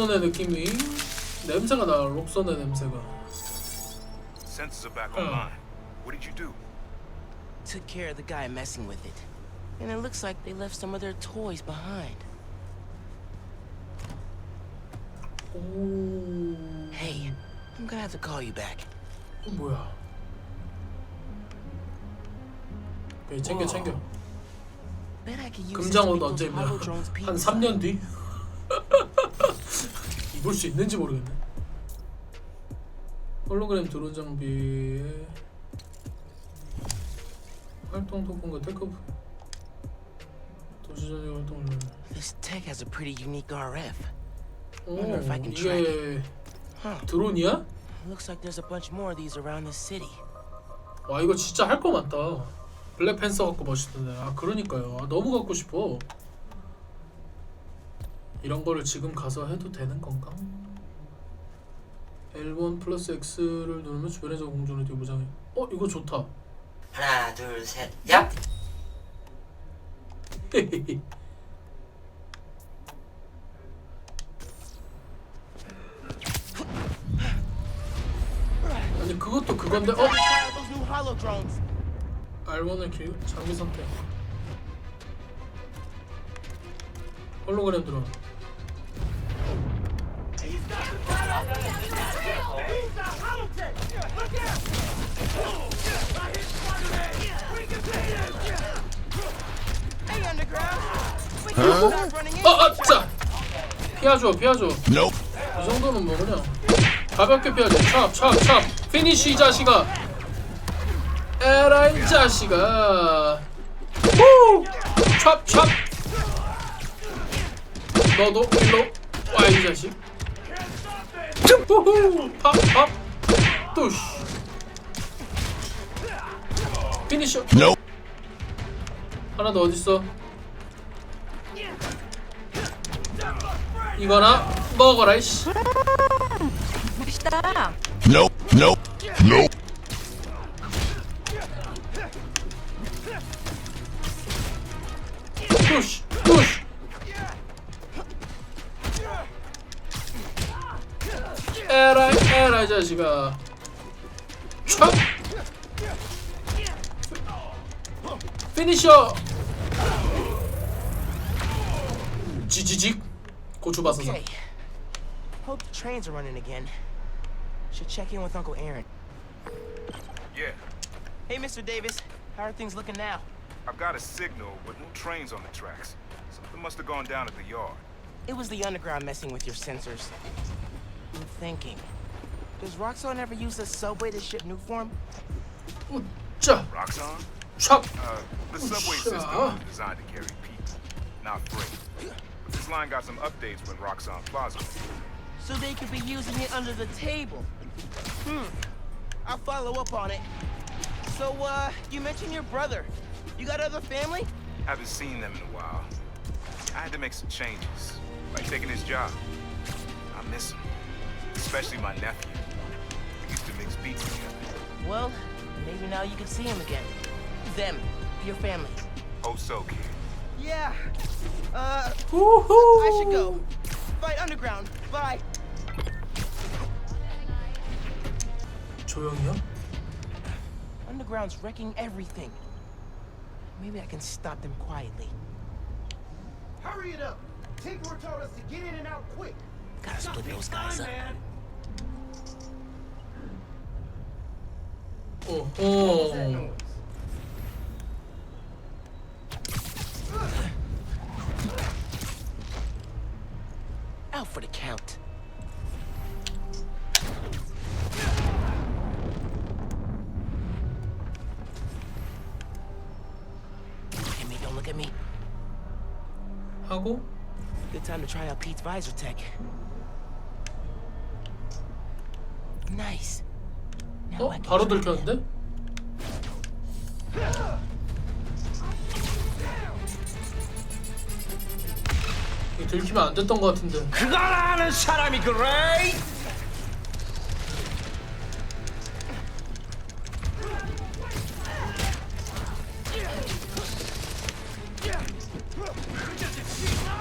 록선의 느낌이 냄새가 나 록선의 냄새가 Sensors are back Oh. online. What did you do? took care of the guy messing with it. And it looks like they left some of their toys behind. 오... Hey, I'm gonna have to call you back. 어, 뭐야 오케이 챙겨 챙겨 Bet I could use 금장옷 this to 언제 make 입냐 those hollow drones 한 pizza. 3년 뒤? 입을 수 있는지 모르겠네 홀로그램 드론 장비 활동 토큰과 테크 도시전의 활동을 This tech has a pretty unique RF. 오 wonder if I can track 이게 Huh. 드론이야? Looks like there's a bunch more of these around the city. 와 이거 진짜 할 거 많다 블랙팬서 갖고 멋있던데 아 그러니까요 아, 너무 갖고 싶어 이런 거를 지금 가서 해도 되는 건가? L1 플러스 X를 누르면 주변에서 공중을 띄고 무장해 어 이거 좋다 하나 둘셋 얍! 아니 그것도 그건데 어? Fire those new hollow drones. R1을 기 장비 선택 홀로그램 드론 어! 아! 자! 피하죠 피하죠 이 정도는 뭐 그냥 가볍게 피하죠 찹! 찹! 찹! 피니쉬 이 자식아 에라 이 자식아 후! 찹! 찹! 너도 일로 와이 자식 후후! 팝! 팝! 뚜시 피니셔 하나 더 어딨어 이거나 먹어라 이씨 멋있다. Nope, nope, nope. 자식아 촥 피니셔 지지직 고추바사사 Okay. Hope the trains are running again. Should check in with Uncle Aaron. Yeah, Hey, Mr. Davis. How are things looking now? I've got a signal, but no trains on the tracks. Something must have gone down at the yard. It was the underground messing with your sensors. I'm thinking. Does Roxxon ever use the subway to ship new form? 자 Roxxon? 촥 Uh, the subway sure. system is designed to carry people, not freight. But this line got some updates when Roxxon Plaza. So they could be using it under the table. Hmm. I'll follow up on it. So, uh, you mentioned your brother. You got other family? Haven't seen them in a while. I had to make some changes, like taking his job. I miss him, especially my nephew. We used to mix beats together. Well, maybe now you can see him again. Them, your family. Hope so, kid. Yeah. Uh, 후후 I should go. Fight underground. Bye. 조용히요? Underground's wrecking everything. Maybe I can stop them quietly. Hurry it up! Tinker told us to get in and out quick. Gotta split those guys up. people. Oh. What was that noise? Out for the count. Look at me, don't look at me. Huggle? Good time to try out Pete's visor tech. Nice. 어? 바로 들켰는데? 이 들키면 안 됐던 것 같은데. 그걸 아는 사람이 그래.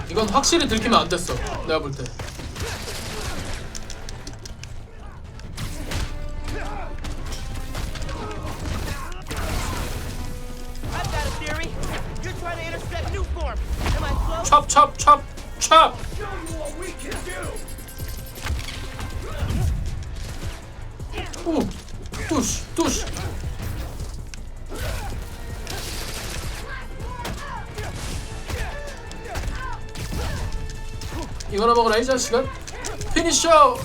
이건 확실히 들키면 안 됐어. 내가 볼 때. 찹, 찹. 오, 뚜시, 뚜시. 이거나 먹어라 이 자식아. 피니셔.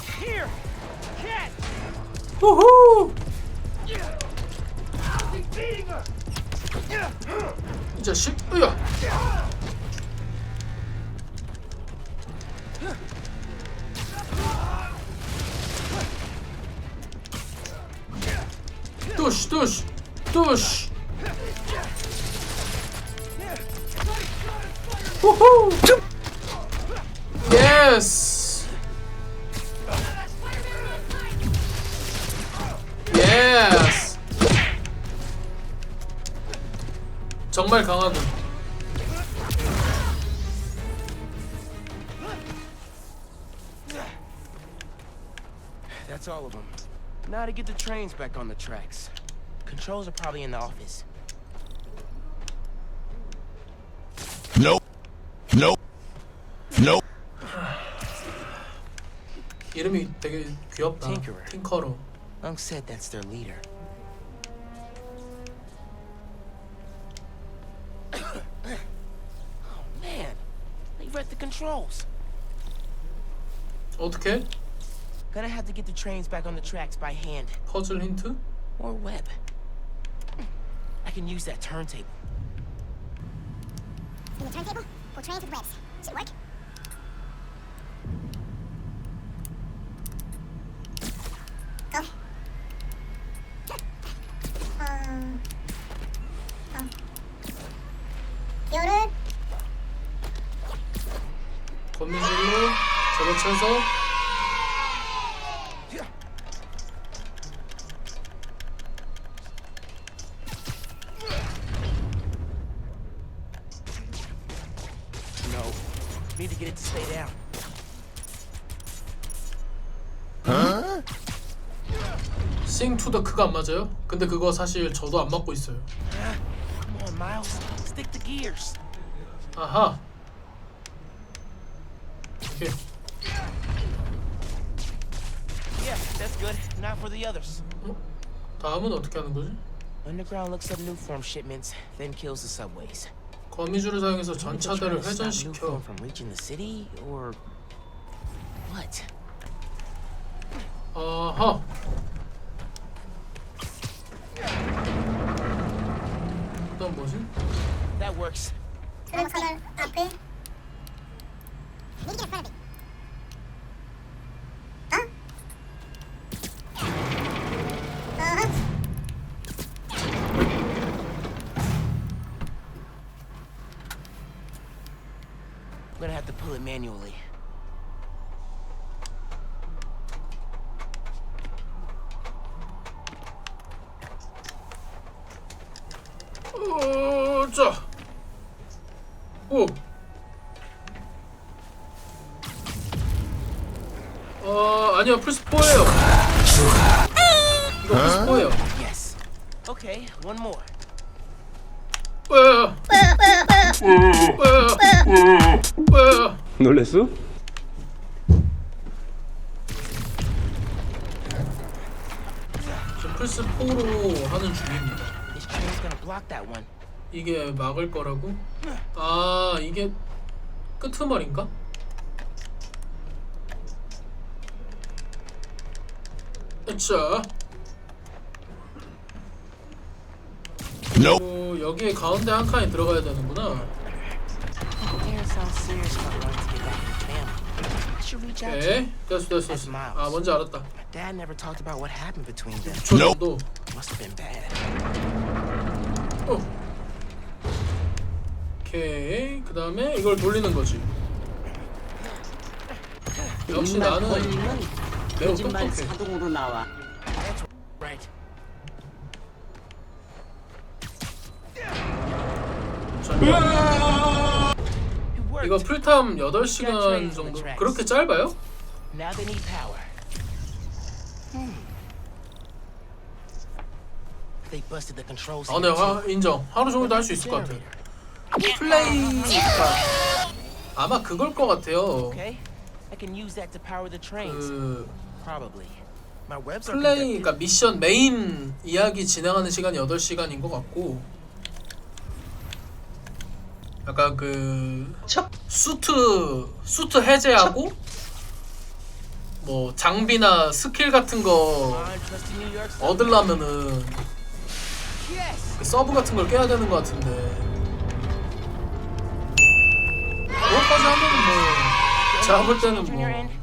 후후. 이 자식. 으야. 뚜시, 뚜시, 뚜시. 후후. 예스. 예스. 정말 강하군. That's all of them. Now to get the trains back on the tracks. Controls are probably in the office. Nope. Nope. Nope. 이름이 되게 귀엽다. Tinkerer. 팅커로. Unk said that's their leader. oh man, they read the controls. 어떻게? Gonna have to get the trains back on the tracks by hand 퍼즐 힌트? or web. I can use that turntable. Spin the turntable, pull trains with webs. Should work. Go. 어... 어. 요를 건민줄로 접어쳐서 싱 투 더 크가 안 맞아요? 근데 그거 사실 저도 안 맞고 있어요. 아하. 오케이. 다음은 어떻게 하는 거지? Underground looks up new form shipments, then kills the subways. 거미줄을 사용해서 전차들을 회전시켜. from reaching the city, or what? 아하. 그다음 뭐지? That works. 푸른 선을 앞에 Need to get in front of it. 어? 어허. I'm gonna have to pull it manually. 아니요. 플스4예요. 이거 플스4예요. Yes. Okay, one more. 왜요? 왜요? 왜요? 놀랬어? 지금 플스4로 하는 중입니다. This train's gonna block that one. 이게 막을 거라고? 아, 이게 끄트머리인가? 자, Nope. 어, 여기에 가운데 한 칸이 들어가야 되는구나. 오케이. 됐어, 됐어, 됐어. 아, 뭔지 알았다. My dad never talked about what happened between them. 저 정도. Must have been bad. 어. 오케이, 그 다음에 이걸 돌리는 거지. 역시 나는 매우 거짓말 똑똑해. 자동으로 나와. 이거 풀탐 8시간 정도 그렇게 짧아요? Now they need power. Hmm. They busted the controls. 아, 네, too. 인정. 하루 종일도 할 수 있을 것 같아요. 플레이가 아마 그걸 것 같아요. Okay, I can use that to power the trains. 그 Probably. My webs are 플레이. 그러니까 미션 메인 이야기 진행하는 시간이 8시간인 것 같고 약간 그 수트 수트 해제하고 뭐 장비나 스킬 같은 거 New 얻으려면은 Yes. 그 서브 같은 걸 깨야 되는 것 같은데 뭐 제가 볼 때는 Change on your 뭐 end?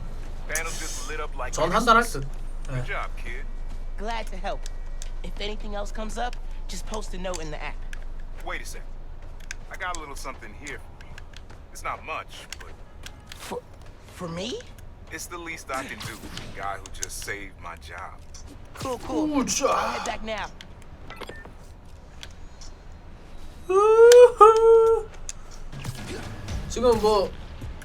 Panel just lit up like 전 한 달 할 듯. Good job, kid. Glad to help. If anything else comes up, just post a note in the app. Wait a sec. I got a little something here for you. It's not much, but For for me? it's the least I can do for a guy who just saved my job. Cool, cool. 오, I'll 자. head back now. 우후. 지금 뭐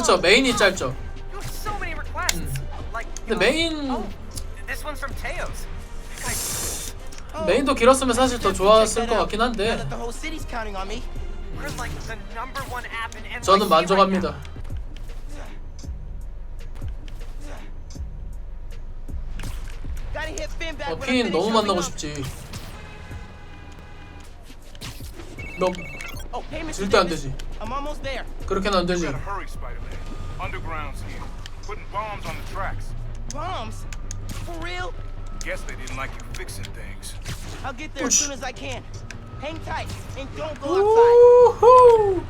그쵸 메인이 짧죠. 음. 근데 메인 메인도 길었으면 사실 더 좋았을 것 같긴 한데. 저는 만족합니다. 어, 핀 너무 만나고 싶지. 너 Oh, hey, Mr. 절대 안 Davis. 되지. I'm almost there. 그렇게는 안 되지. You gotta hurry, Spider-Man. Underground's here. Putting bombs on the tracks. Bombs? For real? Guess they didn't like you fixing things. I'll get there as Push. soon as I can. Hang tight and don't go outside. 우후.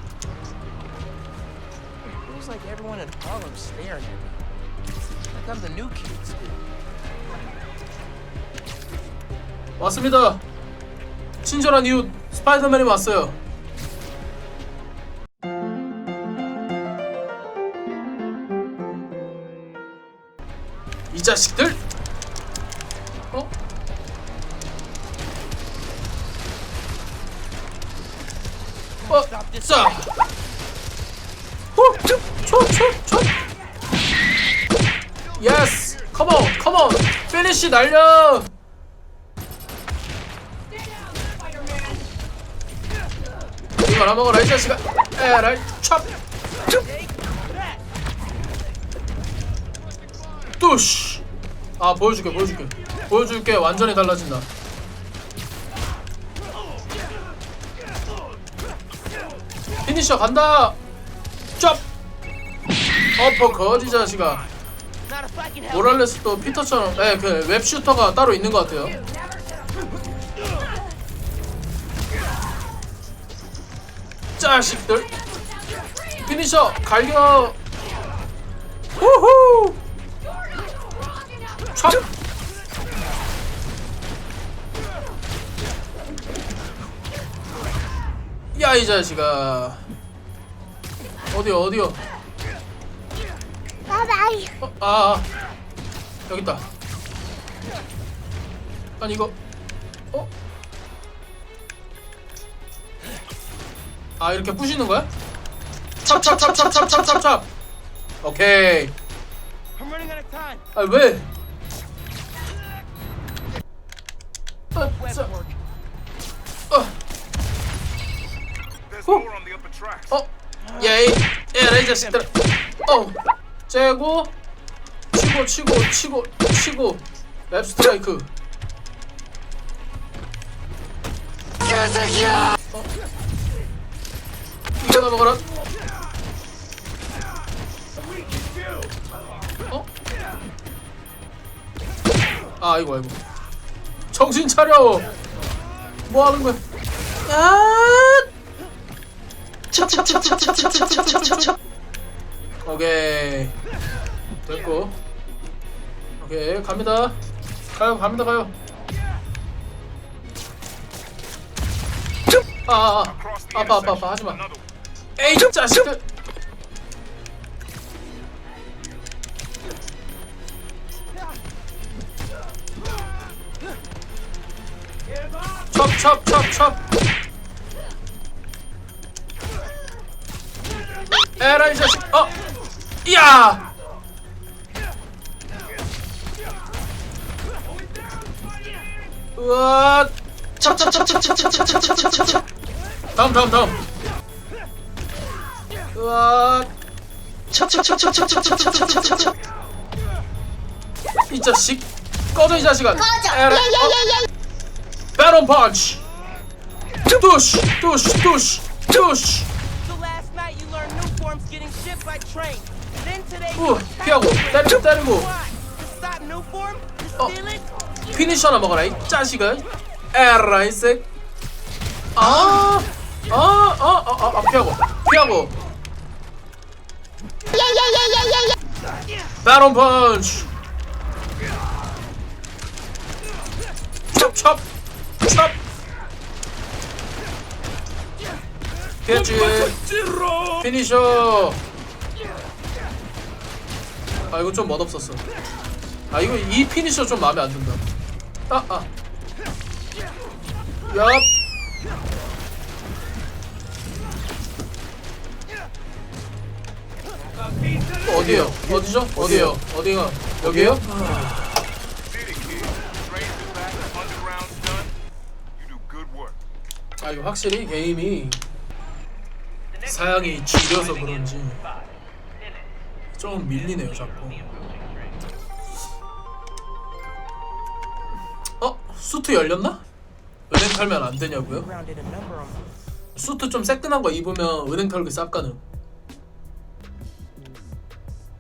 Feels like everyone in Harlem's staring at me. Like I'm the new kid in school. 왔습니다. 친절한 이웃 스파이더맨이 왔어요. 자식들! 어? 어, 자, 후, 쭉, 쭉, 쭉, 쭉. 예스, 컴온, 컴온, 피니시 날려. 이거나 먹어라 이 자식아 에라이 찹 뚜시 아 보여줄게 보여줄게. 보여줄게 완전히 달라진다. 피니셔 간다! 짭 어퍼 거지 자식아. 모랄레스도 피터처럼 예그 웹슈터가 따로 있는 것 같아요. 자식들. 피니셔 갈겨! 후후 촥 야이 자식아 어디요 어디요 Bye-bye. 어, 아, 아 여기 있다. 아니 이거 어? 아 이렇게 부시는 거야? 찹찹찹찹찹찹찹찹. 오케이. I'm running out of time. 아 왜? 자식들. 어, 째고, 치고, 치고, 치고, 치고, 랩 스트라이크. 개새끼야! 어, 이거나 먹어라. 어? 아, 아이고, 아이고. 정신 차려! 뭐 하는 거야? 아! 찹찹찹찹찹찹찹찹찹찹 오케이. 됐고. 오케이 갑니다. 가요 갑니다 가요. 아, 아, 아. 아파 아파 아파. 하지마. 에이 자식들. 첩첩첩첩. 에라 이 자식. 어 이야 우와 찹찹찹찹찹찹찹찹찹찹 다음 다음 다음 우와 찹찹찹찹찹찹찹찹찹찹 이 자식 꺼져 이 자식아 꺼져 예예예예 배런 펀치 뚜시 뚜시 뚜시 뚜시 So last night you learned new forms getting shipped by train. 우 피하고 때리고 때리고. 어. it? 피니셔나 먹어라 이 자식아 에라 이색 아아 아 아 아, 아, 피하고 피하고. 바론 펀치 찹찹 찹 피했지 피니셔 아 이거 좀 멋없었어 아 이거 이 피니셔 좀 마음에 안 든다 아아 얍 어, 어디에요? 어디죠? 어디에요? 어디가? work. 아 이거 확실히 게임이 사양이 지려서 그런지 좀 밀리네요 자꾸 어? 수트 열렸나? 은행 털면 안 되냐고요? 수트 좀 새끈한 거 입으면 은행 털기 쌉 가능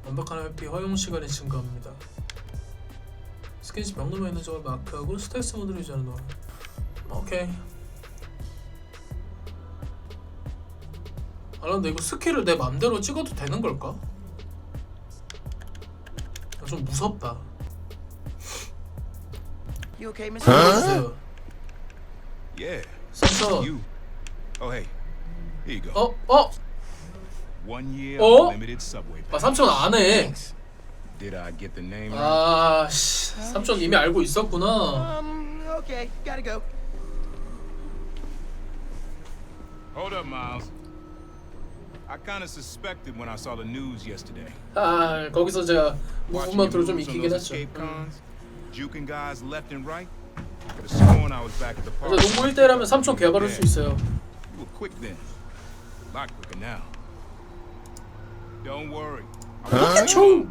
완벽한 회피 허용 시간이 증가합니다 스킨십 명도에 있는 점을 마크하고 스텔스 모드를 유지하는 동안 오케이 아 근데 이거 스킬을 내 맘대로 찍어도 되는 걸까? 아, 좀 무섭다 You okay, Mr. 찍어주세요 Yeah. 센서 You. Oh, hey. Here you go. 어? 어? One year Oh. unlimited subway 아. 삼촌 안해 Thanks. Did I get the name right? 아씨 삼촌 이미 알고 있었구나 Um, okay, gotta go. Hold up, Miles. I kind of suspected when I saw the news yesterday. 아 거기서 제가 Uzman turucu iki escape çık. Juking guys left and right. Could have sworn I was back at the park. 근데 농구일 때라면 3초 개발할 수 있어요. You were quick then. A lot quicker now. Don't worry. Pikachu.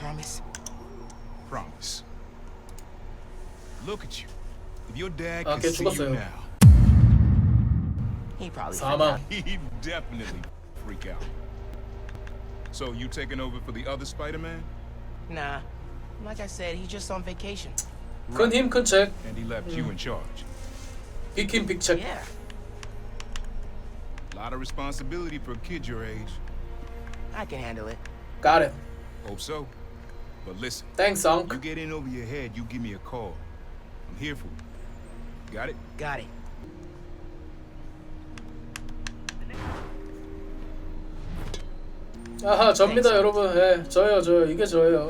Promise. Promise. Look at you. If your dad can see you now. He probably. He definitely freak out. So you taking over for the other Spider-Man? Nah. Like I said, he's just on vacation. 큰 힘 큰 책 And he left you in charge. 빅힘 빅책 Yeah. A lot of responsibility for a kid your age. I can handle it. Got it Hope so. But listen, Thanks you unk get in over your head, you give me a call. I'm here for you. Got it? Got it. 아하 접니다 여러분. 예 저예요 저예요. 이게 저예요